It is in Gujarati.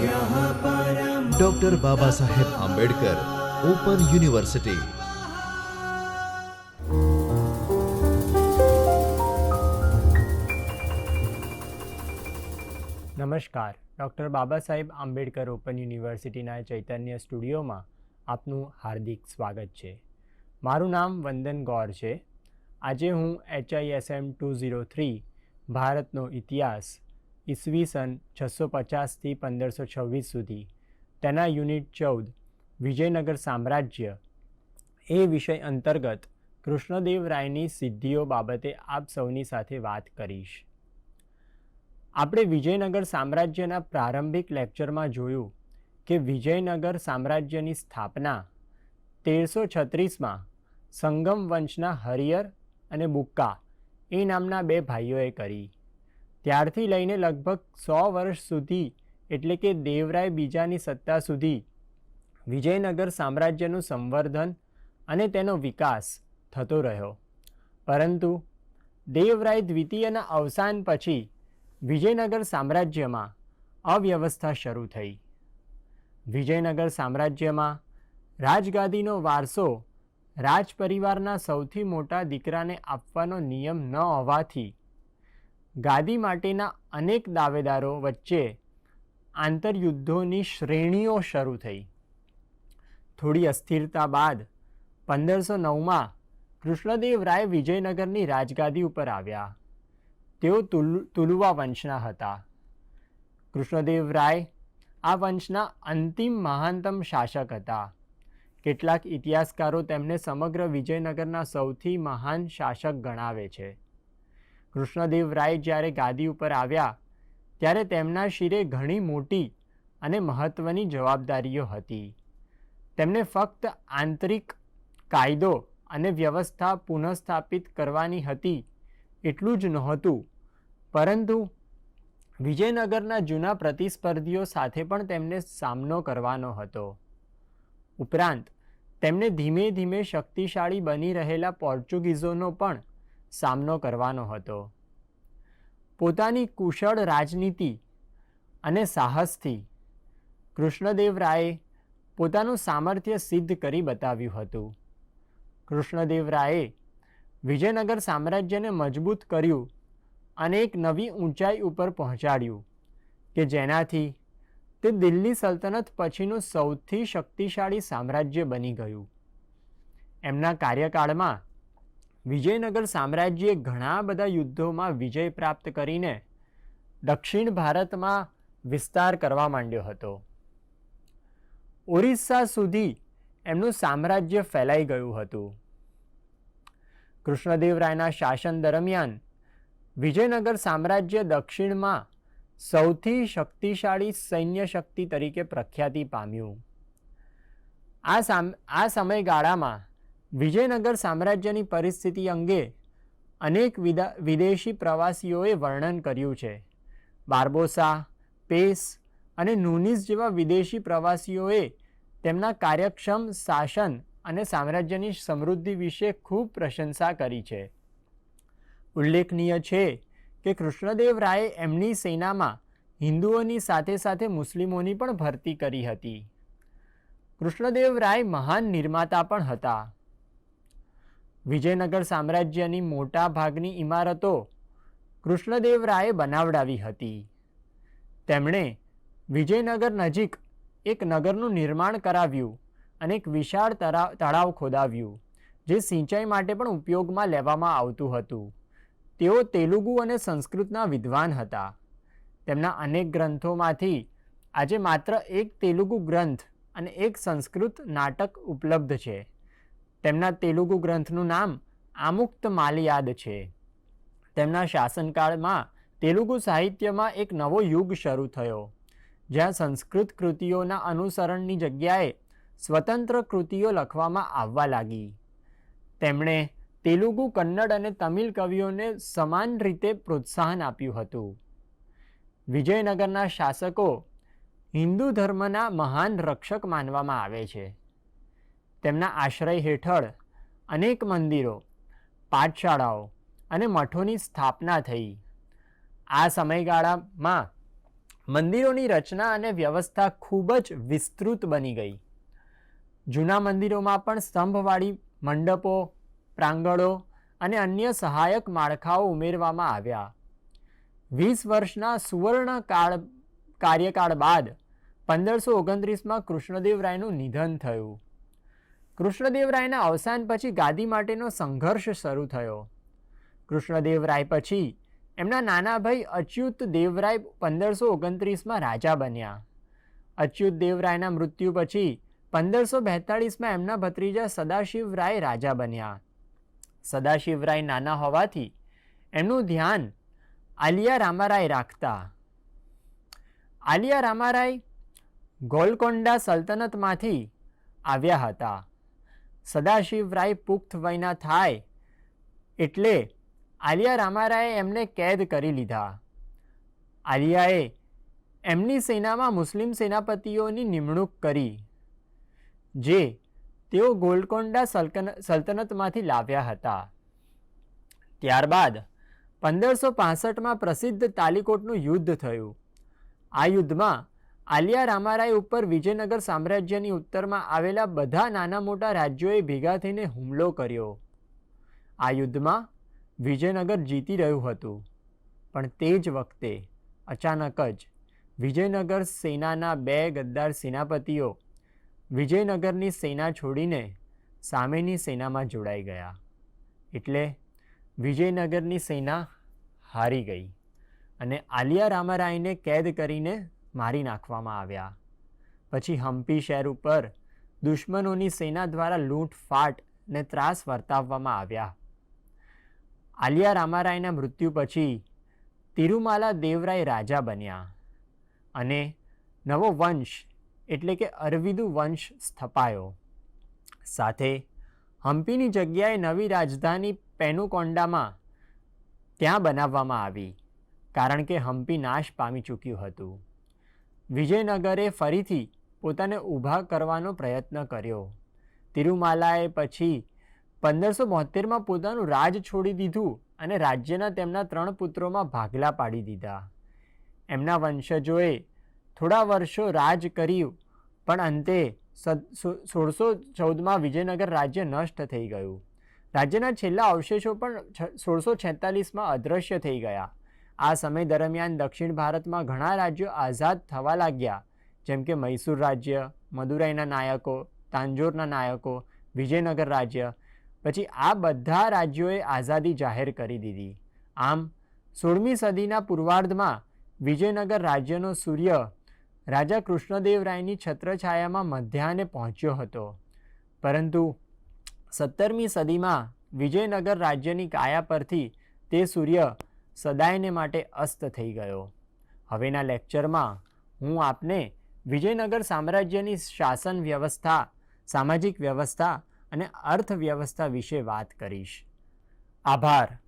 Doctor Baba Saheb Ambedkar open university નમસ્કાર. ડૉક્ટર બાબા સાહેબ આંબેડકર ઓપન યુનિવર્સિટીના ચૈતન્ય સ્ટુડિયોમાં આપનું હાર્દિક સ્વાગત છે. મારું નામ વંદન ગૌર છે. આજે હું એચઆઈએસએમ ટુ ઝીરો થ્રી ભારતનો ઇતિહાસ ઈસવીસન છસો પચાસથી પંદરસો છવ્વીસ સુધી. તેના યુનિટ ચૌદ, વિજયનગર સામ્રાજ્ય. એ વિષય અંતર્ગત કૃષ્ણદેવ રાયની સિદ્ધિઓ બાબતે આપ સૌની સાથે વાત કરીશ. આપણે વિજયનગર સામ્રાજ્યના પ્રારંભિક લેક્ચરમાં જોયું કે વિજયનગર સામ્રાજ્યની સ્થાપના તેરસો છત્રીસમાં સંગમ વંશના હરિયર અને બુક્કા એ નામના બે ભાઈઓએ કરી. ત્યારથી લઈને લગભગ સો વર્ષ સુધી, એટલે કે દેવરાય બીજાની સત્તા સુધી, વિજયનગર સામ્રાજ્યનું સંવર્ધન અને તેનો વિકાસ થતો રહ્યો. પરંતુ દેવરાય દ્વિતીયના અવસાન પછી વિજયનગર સામ્રાજ્યમાં અવ્યવસ્થા શરૂ થઈ. વિજયનગર સામ્રાજ્યમાં રાજગાદીનો વારસો રાજપરિવારના સૌથી મોટા દીકરાને આપવાનો નિયમ ન હોવાથી ગાદી માટેના અનેક દાવેદારો વચ્ચે આંતરયુદ્ધોની શ્રેણીઓ શરૂ થઈ. થોડી અસ્થિરતા બાદ પંદરસો નવમાં કૃષ્ણદેવ રાય વિજયનગરની રાજગાદી ઉપર આવ્યા. તેઓ તુલ, તુલુવા વંશના હતા. કૃષ્ણદેવ રાય આ વંશના અંતિમ મહાનતમ શાસક હતા. કેટલાક ઇતિહાસકારો તેમને સમગ્ર વિજયનગરના સૌથી મહાન શાસક ગણાવે છે. કૃષ્ણદેવ રાય જ્યારે ગાદી ઉપર આવ્યા, ત્યારે તેમના શિરે ઘણી મોટી અને મહત્ત્વની જવાબદારીઓ હતી. તેમને ફક્ત આંતરિક કાયદો અને વ્યવસ્થા પુનઃસ્થાપિત કરવાની હતી એટલું જ નહોતું, પરંતુ વિજયનગરના જૂના પ્રતિસ્પર્ધીઓ સાથે પણ તેમને સામનો કરવાનો હતો. ઉપરાંત, તેમને ધીમે ધીમે શક્તિશાળી બની રહેલા પોર્ચુગીઝોનો પણ સામનો કરવાનો હતો. પોતાની કુશળ રાજનીતિ અને સાહસથી કૃષ્ણદેવ રાયે પોતાનું સામર્થ્ય સિદ્ધ કરી બતાવ્યું હતું. કૃષ્ણદેવ રાયે વિજયનગર સામ્રાજ્યને મજબૂત કર્યું અને એક નવી ઊંચાઈ ઉપર પહોંચાડ્યું કે જેનાથી તે દિલ્હી સલ્તનત પછીનું સૌથી શક્તિશાળી સામ્રાજ્ય બની ગયું. એમના કાર્યકાળમાં વિજયનગર સામ્રાજ્યે ઘણા બધા યુદ્ધોમાં વિજય પ્રાપ્ત કરીને દક્ષિણ ભારતમાં વિસ્તાર કરવા માંડ્યો હતો. ઓરિસ્સા સુધી એમનું સામ્રાજ્ય ફેલાઈ ગયું હતું. કૃષ્ણદેવરાયના શાસન દરમિયાન વિજયનગર સામ્રાજ્ય દક્ષિણમાં સૌથી શક્તિશાળી સૈન્ય શક્તિ તરીકે પ્રખ્યાતિ પામ્યું. આ સામ, આ સમયગાળામાં વિજયનગર સામ્રાજ્યની પરિસ્થિતિ અંગે અનેક વિદા, વિદેશી પ્રવાસીઓએ વર્ણન કર્યું છે. બાર્બોસા, પેસ અને નુનિસ જેવા વિદેશી પ્રવાસીઓએ તેમના કાર્યક્ષમ શાસન અને સામ્રાજ્યની સમૃદ્ધિ વિશે ખૂબ પ્રશંસા કરી છે. ઉલ્લેખનીય છે કે કૃષ્ણદેવ રાયે એમની સેનામાં હિન્દુઓની સાથે સાથે મુસ્લિમોની પણ ભરતી કરી હતી. કૃષ્ણદેવ રાય મહાન નિર્માતા પણ હતા. વિજયનગર સામ્રાજ્યની મોટા ભાગની ઇમારતો કૃષ્ણદેવરાયે બનાવડાવી હતી. તેમણે વિજયનગર નજીક એક નગરનું નિર્માણ કરાવ્યું અને એક વિશાળ તળાવ તળાવ ખોદાવ્યું, જે સિંચાઈ માટે પણ ઉપયોગમાં લેવામાં આવતું હતું. તેઓ તેલુગુ અને સંસ્કૃતના વિદ્વાન હતા. તેમના અનેક ગ્રંથોમાંથી આજે માત્ર એક તેલુગુ ગ્રંથ અને એક સંસ્કૃત નાટક ઉપલબ્ધ છે. તેમના તેલુગુ ગ્રંથનું નામ આમુક્ત માલિયાદ છે. તેમના શાસનકાળમાં તેલુગુ સાહિત્યમાં એક નવો યુગ શરૂ થયો, જ્યાં સંસ્કૃત કૃતિઓના અનુસરણની જગ્યાએ સ્વતંત્ર કૃતિઓ લખવામાં આવવા લાગી. તેમણે તેલુગુ, કન્નડ અને તમિલ કવિઓને સમાન રીતે પ્રોત્સાહન આપ્યું હતું. વિજયનગરના શાસકો હિન્દુ ધર્મના મહાન રક્ષક માનવામાં આવે છે. તેમના આશ્રય હેઠળ અનેક મંદિરો, પાઠશાળાઓ અને મઠોની સ્થાપના થઈ. આ સમયગાળામાં મંદિરોની રચના અને વ્યવસ્થા ખૂબ જ વિસ્તૃત બની ગઈ. જૂના મંદિરોમાં પણ સ્તંભવાળી મંડપો, પ્રાંગણો અને અન્ય સહાયક માળખાઓ ઉમેરવામાં આવ્યા. વીસ વર્ષના સુવર્ણ કાળ, કાર્યકાળ બાદ પંદરસો ઓગણત્રીસમાં કૃષ્ણદેવરાયનું નિધન થયું. કૃષ્ણદેવરાયના અવસાન પછી ગાદી માટેનો સંઘર્ષ શરૂ થયો. કૃષ્ણદેવરાય પછી એમના નાના ભાઈ અચ્યુત દેવરાય પંદરસો ઓગણત્રીસમાં રાજા બન્યા. અચ્યુત દેવરાયના મૃત્યુ પછી પંદરસો બેતાળીસમાં એમના ભત્રીજા સદાશિવરાય રાજા બન્યા. સદાશિવરાય નાના હોવાથી એમનું ધ્યાન આલિયા રામારાય રાખતા. આલિયા રામારાય ગોલકોંડા સલ્તનતમાંથી આવ્યા હતા. સદાશિવરાય પુખ્ત વયના થાય એટલે આલિયા રામારાએ એમને કેદ કરી લીધા. આલિયાએ એમની સેનામાં મુસ્લિમ સેનાપતિઓની નિમણૂક કરી, જે તેઓ સલ્તન સલ્તનતમાંથી લાવ્યા હતા. ત્યારબાદ પંદરસો પાસઠમાં પ્રસિદ્ધ તાલીકોટનું યુદ્ધ થયું. આ યુદ્ધમાં આલિયા રામારાય ઉપર વિજયનગર સામ્રાજ્યની ઉત્તરમાં આવેલા બધા નાના મોટા રાજ્યોએ ભેગા થઈને હુમલો કર્યો. આ યુદ્ધમાં વિજયનગર જીતી રહ્યું હતું. પણ તે જ વખતે અચાનક જ વિજયનગર સેનાના બે ગદ્દાર સેનાપતિઓ વિજયનગરની સેના છોડીને સામેની સેનામાં જોડાઈ ગયા. એટલે વિજયનગરની સેના હારી ગઈ અને આલિયા રામારાયને કેદ કરીને મારી નાખવામાં આવ્યા. પછી હમ્પી શહેર ઉપર દુશ્મનોની સેના દ્વારા લૂંટફાટ ને ત્રાસ વર્તાવવામાં આવ્યા. આલિયા રામારાયના મૃત્યુ પછી તિરુમાલા દેવરાય રાજા બન્યા અને નવો વંશ એટલે કે અરવિદુ વંશ સ્થપાયો. સાથે હમ્પીની જગ્યાએ નવી રાજધાની પેનુકોંડામાં ત્યાં બનાવવામાં આવી, કારણ કે હમ્પી નાશ પામી ચૂક્યું હતું. વિજયનગરે ફરીથી પોતાને ઊભા કરવાનો પ્રયત્ન કર્યો. તિરુમાલાએ પછી પંદરસો બોતેરમાં પોતાનું રાજ છોડી દીધું અને રાજ્યના તેમના ત્રણ પુત્રોમાં ભાગલા પાડી દીધા. એમના વંશજોએ થોડા વર્ષો રાજ કર્યું, પણ અંતે સોળસો ચૌદમાં વિજયનગર રાજ્ય નષ્ટ થઈ ગયું. રાજ્યના છેલ્લા અવશેષો પણ સોળસો છેતાલીસમાં અદૃશ્ય થઈ ગયા. આ સમય દરમિયાન દક્ષિણ ભારતમાં ઘણા રાજ્યો આઝાદ થવા લાગ્યા. જેમ કે મૈસૂર રાજ્ય, મદુરાઈના નાયકો, તાંજોરના નાયકો, વિજયનગર રાજ્ય. પછી આ બધા રાજ્યોએ આઝાદી જાહેર કરી દીધી. આમ, સોળમી સદીના પૂર્વાર્ધમાં વિજયનગર રાજ્યનો સૂર્ય રાજા કૃષ્ણદેવરાયની છત્રછાયામાં મધ્યાહને પહોંચ્યો હતો. પરંતુ સત્તરમી સદીમાં વિજયનગર રાજ્યની કાયા પરથી તે સૂર્ય સદાયને માટે અસ્ત થઈ ગયો. હવેના લેક્ચરમાં હું આપને વિજયનગર સામ્રાજ્યની શાસન વ્યવસ્થા, સામાજિક વ્યવસ્થા અને અર્થવ્યવસ્થા વિશે વાત કરીશ. આભાર.